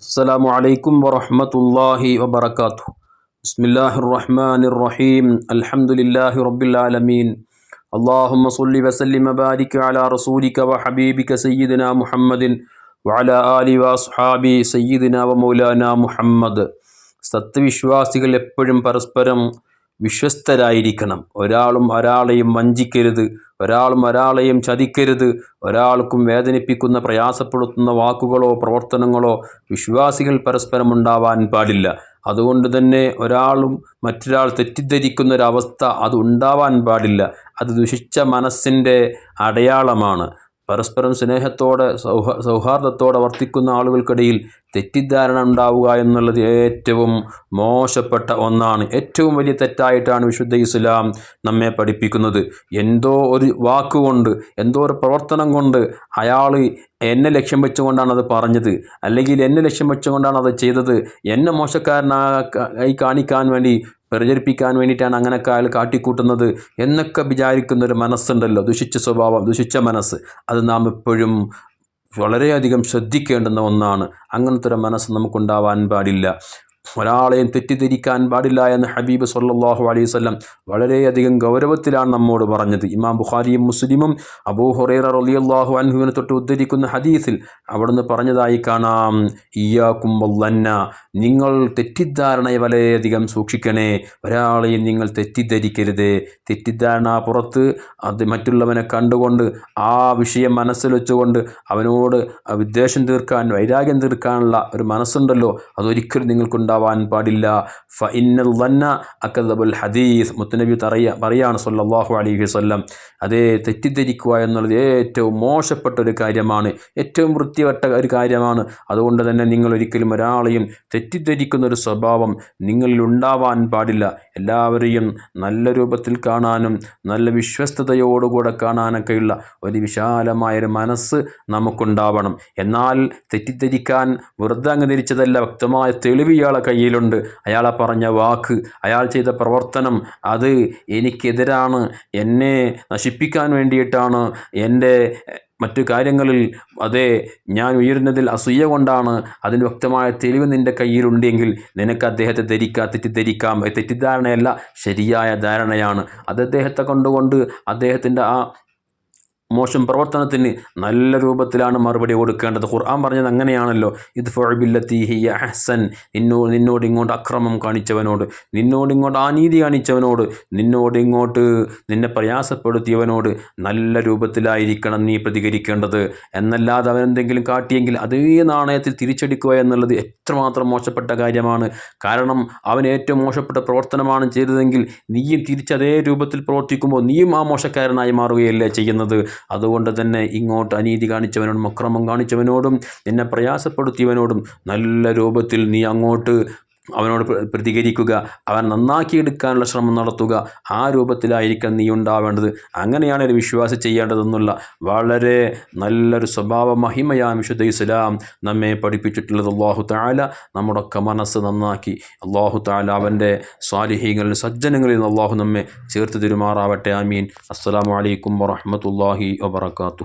السلام عليكم ورحمة الله وبركاته بسم الله الرحمن الرحيم الحمد لله رب العالمين اللهم صل وسلم وبارك على رسولك وحبيبك سيدنا محمد وعلى آله وأصحابه سيدنا ومولانا محمد സത്യവിശ്വാസികൾ എപ്പോഴും പരസ്പരം വിശ്വസ്തരായിരിക്കണം ഒരാളും ഒരാളെയും വഞ്ചിക്കരുത് ഒരാളും ഒരാളെയും ചതിക്കരുത്. ഒരാൾക്കും വേദനിപ്പിക്കുന്ന പ്രയാസപ്പെടുത്തുന്ന വാക്കുകളോ പ്രവർത്തനങ്ങളോ വിശ്വാസികൾ പരസ്പരം ഉണ്ടാവാൻ പാടില്ല. അതുകൊണ്ട് തന്നെ ഒരാളും മറ്റൊരാൾ തെറ്റിദ്ധരിക്കുന്ന ഒരവസ്ഥ അത് ഉണ്ടാവാൻ പാടില്ല. അത് ദുഷിച്ച മനസ്സിന്റെ അടയാളമാണ്. പരസ്പരം സ്നേഹത്തോടെ സൗഹ സൗഹാർദ്ദത്തോടെ വർത്തിക്കുന്ന ആളുകൾക്കിടയിൽ തെറ്റിദ്ധാരണ ഉണ്ടാവുക എന്നുള്ളത് ഏറ്റവും മോശപ്പെട്ട ഒന്നാണ്. ഏറ്റവും വലിയ തെറ്റായിട്ടാണ് വിശുദ്ധ ഇസ്ലാം നമ്മെ പഠിപ്പിക്കുന്നത്. എന്തോ ഒരു വാക്കുകൊണ്ട് എന്തോ ഒരു പ്രവർത്തനം കൊണ്ട് അയാൾ എന്നെ ലക്ഷ്യം വെച്ചുകൊണ്ടാണ് അത് പറഞ്ഞത്. അല്ലെങ്കിൽ എന്നെ ലക്ഷ്യം വെച്ചുകൊണ്ടാണ് അത് ചെയ്തത്. എന്നെ മോശക്കാരനായി കാണിക്കാൻ വേണ്ടി പ്രചരിപ്പിക്കാൻ വേണ്ടിയിട്ടാണ് അങ്ങനെ അയാൾ കാട്ടിക്കൂട്ടുന്നത് എന്നൊക്കെ വിചാരിക്കുന്ന ഒരു മനസ്സുണ്ടല്ലോ. ദുഷിച്ച സ്വഭാവം ദുഷിച്ച മനസ്സ്. അത് നാം എപ്പോഴും വളരെയധികം ശ്രദ്ധിക്കേണ്ടുന്ന ഒന്നാണ്. അങ്ങനത്തെ ഒരു മനസ്സ് നമുക്കുണ്ടാവാൻ പാടില്ല. ഒരാളെയും തെറ്റിദ്ധരിക്കാൻ പാടില്ല എന്ന് ഹബീബ് സല്ലാഹു അലൈഹി സ്വല്ലം വളരെയധികം ഗൗരവത്തിലാണ് നമ്മോട് പറഞ്ഞത്. ഇമാം ബുഖാരിയും മുസ്ലിമും അബൂ ഹുറൈറ റലിയല്ലാഹു അൻഹുവിനെ തൊട്ട് ഉദ്ധരിക്കുന്ന ഹദീസിൽ അവിടുന്ന് പറഞ്ഞതായി കാണാം. ഇയാ വല്ലന്ന നിങ്ങൾ തെറ്റിദ്ധാരണയെ വളരെയധികം സൂക്ഷിക്കണേ. ഒരാളെയും നിങ്ങൾ തെറ്റിദ്ധരിക്കരുത്. തെറ്റിദ്ധാരണ പുറത്ത് അത് മറ്റുള്ളവനെ കണ്ടുകൊണ്ട് ആ വിഷയം മനസ്സിൽ വെച്ചുകൊണ്ട് അവനോട് വിദ്വേഷം തീർക്കാൻ വൈരാഗ്യം തീർക്കാനുള്ള ഒരു മനസ്സുണ്ടല്ലോ. അതൊരിക്കലും നിങ്ങൾക്കുണ്ടാവും ഉണ്ടാവാൻ പാടില്ല. വന്ന അക്കദബുൽ ഹദീസ്. മുത്തനബി തറയ പറയാണ് സല്ലാഹു അലി വസ്ലം അതേ തെറ്റിദ്ധരിക്കുക എന്നുള്ളത് ഏറ്റവും മോശപ്പെട്ട ഒരു കാര്യമാണ്. ഏറ്റവും വൃത്തിവട്ട ഒരു കാര്യമാണ്. അതുകൊണ്ട് തന്നെ നിങ്ങൾ ഒരിക്കലും ഒരാളെയും തെറ്റിദ്ധരിക്കുന്ന ഒരു സ്വഭാവം നിങ്ങളിൽ ഉണ്ടാവാൻ പാടില്ല. എല്ലാവരെയും നല്ല രൂപത്തിൽ കാണാനും നല്ല വിശ്വസ്തയോടുകൂടെ കാണാനൊക്കെയുള്ള ഒരു വിശാലമായൊരു മനസ്സ് നമുക്കുണ്ടാവണം. എന്നാൽ തെറ്റിദ്ധരിക്കാൻ വെറുതെ അങ്ങ് തിരിച്ചതല്ല വ്യക്തമായ തെളിവ് ഇയാളെ കയ്യിലുണ്ട്. അയാളെ പറഞ്ഞ വാക്ക് അയാൾ ചെയ്ത പ്രവർത്തനം അത് എനിക്കെതിരാണ്. എന്നെ നശിപ്പിക്കാൻ വേണ്ടിയിട്ടാണ്. എന്റെ മറ്റു കാര്യങ്ങളിൽ അതെ ഞാൻ ഉയരുന്നതിൽ അസൂയ കൊണ്ടാണ്. അതിന് വ്യക്തമായ തെളിവ് നിന്റെ കയ്യിലുണ്ടെങ്കിൽ നിനക്ക് അദ്ദേഹത്തെ ധരിക്കാം തെറ്റിദ്ധരിക്കാം. തെറ്റിദ്ധാരണയല്ല ശരിയായ ധാരണയാണ്. അത് അദ്ദേഹത്തെ കൊണ്ടുകൊണ്ട് അദ്ദേഹത്തിന്റെ ആ മോശം പ്രവർത്തനത്തിന് നല്ല രൂപത്തിലാണ് മറുപടി കൊടുക്കേണ്ടത്. ഖുർആൻ പറഞ്ഞത് അങ്ങനെയാണല്ലോ. ഇത് ഫൊഴബില്ലത്തിഹിയ അഹ്സൻ. നിന്നോട് നിന്നോട് ഇങ്ങോട്ട് അക്രമം കാണിച്ചവനോട് നിന്നോട് ഇങ്ങോട്ട് അനീതി കാണിച്ചവനോട് നിന്നോട് ഇങ്ങോട്ട് നിന്നെ പ്രയാസപ്പെടുത്തിയവനോട് നല്ല രൂപത്തിലായിരിക്കണം നീ പ്രതികരിക്കേണ്ടത്. എന്നല്ലാതെ അവനെന്തെങ്കിലും കാട്ടിയെങ്കിൽ അതേ നാണയത്തിൽ തിരിച്ചെടുക്കുക എന്നുള്ളത് എത്രമാത്രം മോശപ്പെട്ട കാര്യമാണ്. കാരണം അവൻ ഏറ്റവും മോശപ്പെട്ട പ്രവർത്തനമാണ് ചെയ്തതെങ്കിൽ നീയും തിരിച്ചതേ രൂപത്തിൽ പ്രവർത്തിക്കുമ്പോൾ നീയും ആ മോശക്കാരനായി മാറുകയല്ലേ ചെയ്യുന്നത്. അതുകൊണ്ട് തന്നെ ഇങ്ങോട്ട് അനീതി കാണിച്ചവനോടും അക്രമം കാണിച്ചവനോടും നിന്നെ പ്രയാസപ്പെടുത്തിയവനോടും നല്ല രൂപത്തിൽ നീ അങ്ങോട്ട് അവനോട് പ്രതികരിക്കുക. അവൻ നന്നാക്കിയെടുക്കാനുള്ള ശ്രമം നടത്തുക. ആ രൂപത്തിലായിരിക്കണം നീ ഉണ്ടാവേണ്ടത്. അങ്ങനെയാണ് ഒരു വിശ്വാസം ചെയ്യേണ്ടതെന്നുള്ള വളരെ നല്ലൊരു സ്വഭാവ മഹിമയാണ് വിശുദ്ധ ഇസ്ലാം നമ്മെ പഠിപ്പിച്ചിട്ടുള്ളത്. അള്ളാഹു താല നമ്മുടെയൊക്കെ മനസ്സ് നന്നാക്കി. അള്ളാഹു താല അവന്റെ സ്വാലിഹീങ്ങളിൽ സജ്ജനങ്ങളിൽ നിന്ന് അള്ളാഹു നമ്മെ ചേർത്ത് തിരുമാറാവട്ടെ. ആമീൻ. അസ്സാം വലൈക്കും വറഹമത്തല്ലാഹി വാത്തു